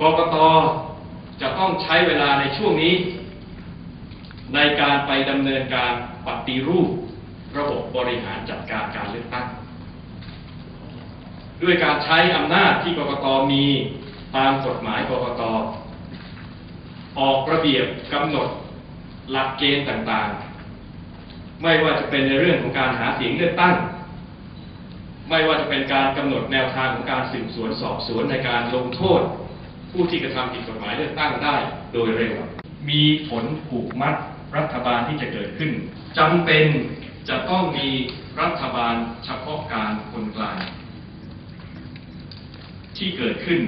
กรกตจะต้องใช้เวลาในช่วงนี้ ในการไปดำเนินการปฏิรูประบบบริหารจัดการการเลือกตั้ง ด้วยการใช้อำนาจที่กรกตมีตามกฎหมายกรกตออกระเบียบกำหนดหลักเกณฑ์ต่างๆ ไม่ว่าจะเป็นในเรื่องของการหาเสียงเลือกตั้ง ไม่ว่าจะเป็นการกำหนดแนวทางของการสืบสวนสอบสวนในการลงโทษ ผู้ที่กระทำผิดกฎหมายเลือกตั้งได้โดยเร็ว มีผลผูกมัดรัฐบาลที่จะเกิดขึ้นจำเป็นจะต้องมีรัฐบาลเฉพาะการคนกลางที่เกิดขึ้น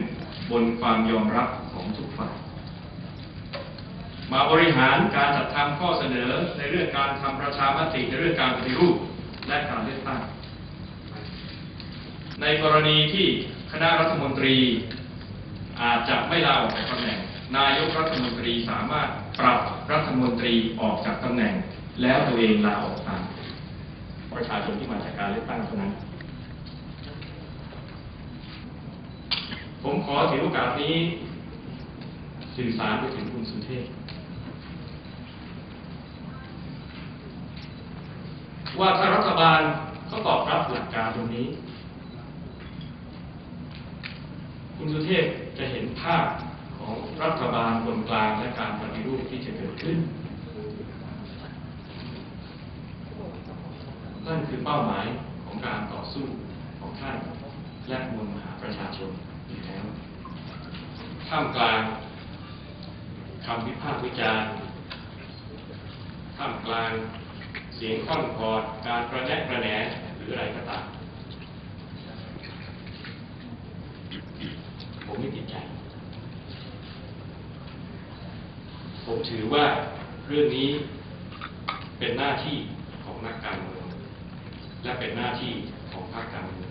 บนความยอมรับของทุกฝ่ายมาบริหารการจัดทำข้อเสนอในเรื่องการทำประชามติในเรื่องการปฏิรูปและการเลือกตั้งในกรณีที่คณะรัฐมนตรี อาจจะไม่ลาออกจากตำแหน่ง นายกรัฐมนตรีสามารถปรับรัฐมนตรีออกจากตำแหน่ง แล้วตัวเองลาออกตามประชาชนที่มาจากการเลือกตั้งเท่านั้น ผมขอถือโอกาสนี้สื่อสารไปถึงคุณสุเทพว่าถ้ารัฐบาลเขาตอบรับหลักการตรงนี้ คุณสุเทพจะเห็นภาพของรัฐบาลบนกลางและการปฏิรูปที่จะเกิดขึ้น นั่นคือเป้าหมายของการต่อสู้ของท่านและมวลมหาประชาชนอยู่แล้วท่ามกลางคำวิพากษ์วิจารณ์ท่ามกลางเสียงค่อนคอดการประแนะประแหนหรืออะไรก็ตามไม่ติดใจ ผมถือว่าเรื่องนี้เป็นหน้าที่ของนักการเมืองและเป็นหน้าที่ของพรรคการเมือง